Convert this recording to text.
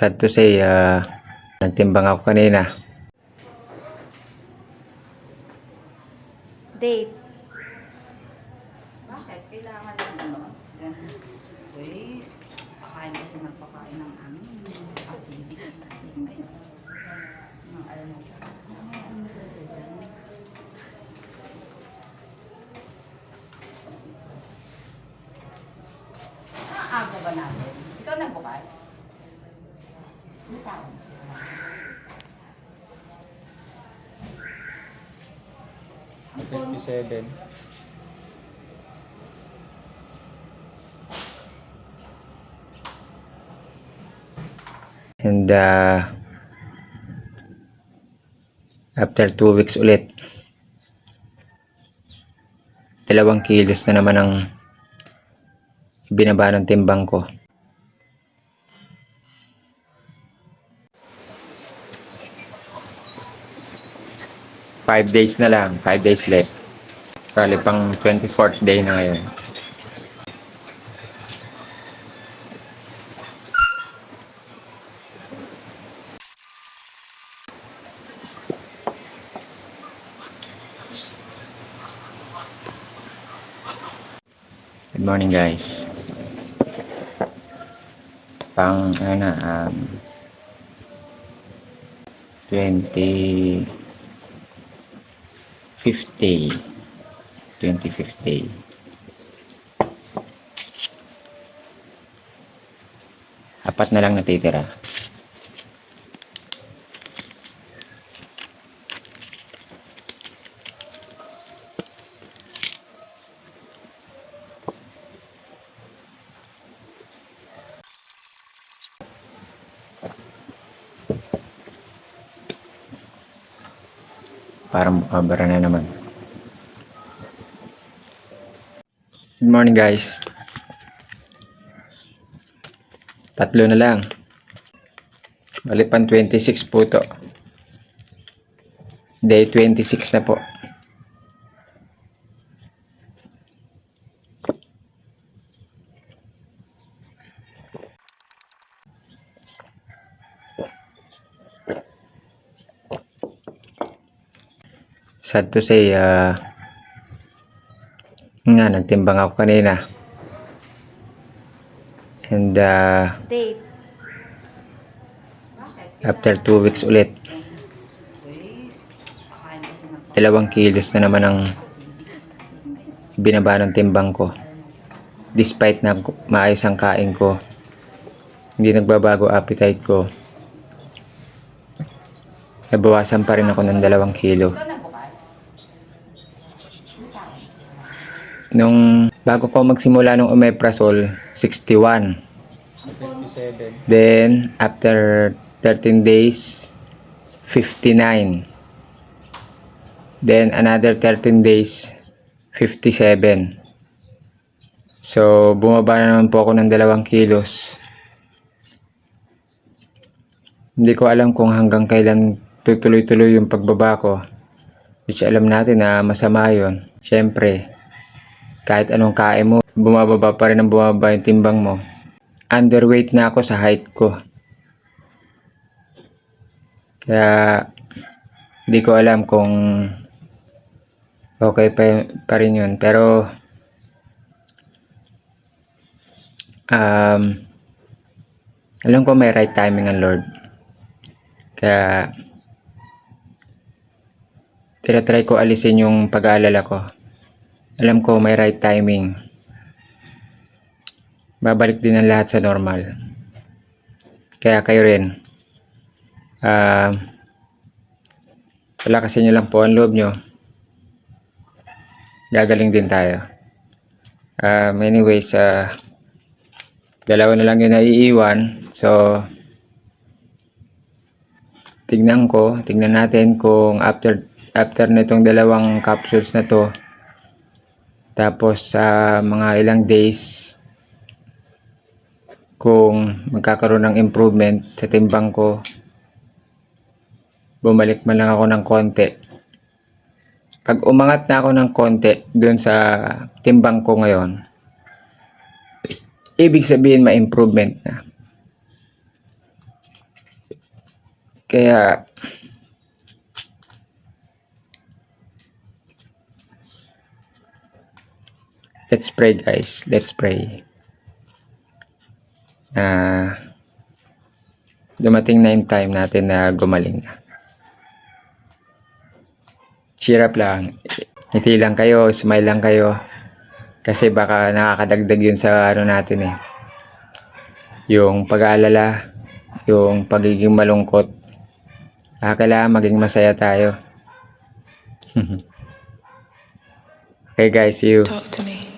Sad to say, ah, nagtimbang ako kanina. Date. Bakit? Kailangan lang ano? Uy, pakain kasi ng pakain ng amin. Acidic. Acidic. Mga almasal. Mga almasal ka dyan. Ah, aga ba natin? 27. And uh, after 2 weeks ulit, dalawang kilos na naman ang binaba ng timbang ko. Five days na lang, five days left. Kali pang 24th day na ngayon. Good morning guys. Pang ano na um 20 50 25th day. Apat na lang natitira. Parang mabara na naman. Good morning guys. Tatlo na lang. Bali pan 26 po to. Day 26 na po. Sad to say, ah, nga, nagtimbang ako kanina. And uh, after 2 weeks ulit, dalawang kilos na naman ang binaba ng timbang ko. Despite na maayos ang kain ko, hindi nagbabago appetite ko. Nabawasan pa rin ako ng dalawang kilo. Nung bago ko magsimula ng omeprazole, 61. 27. Then, after 13 days, 59. Then, another 13 days, 57. So, bumaba na naman po ako ng dalawang kilos. Hindi ko alam kung hanggang kailan tutuloy-tuloy yung pagbaba ko. Which alam natin na masama yon. Siyempre, kahit anong kain mo, bumababa pa rin ang bumababa yung timbang mo underweight na ako sa height ko. Kaya hindi ko alam kung okay pa, pa rin yun. Pero um, alam ko may right timing ang Lord. Kaya tinatry ko alisin yung pag-aalala ko. Alam ko may right timing babalik din ang lahat sa normal. Kaya kayo rin, ah, palakasin nyo lang po ang loob nyo. Gagaling din tayo. Um, anyways, ah, dalawa na lang yung naiiwan. So, tignan ko, tignan natin kung after after nitong dalawang capsules na to, tapos sa mga ilang days, kung magkakaroon ng improvement sa timbang ko, bumalik man lang ako ng konti. Pag umangat na ako ng konti dun sa timbang ko ngayon, ibig sabihin ma-improvement na. Kaya, let's pray guys. Let's pray. Na dumating na yung time natin na gumaling na. Cheer up lang. Ngiti lang kayo, smile lang kayo. Kasi baka nakakadagdag yun sa ano natin eh. Yung pag-aalala, yung pagiging malungkot. Ah, kailangan maging masaya tayo. okay guys, see you. Talk to me.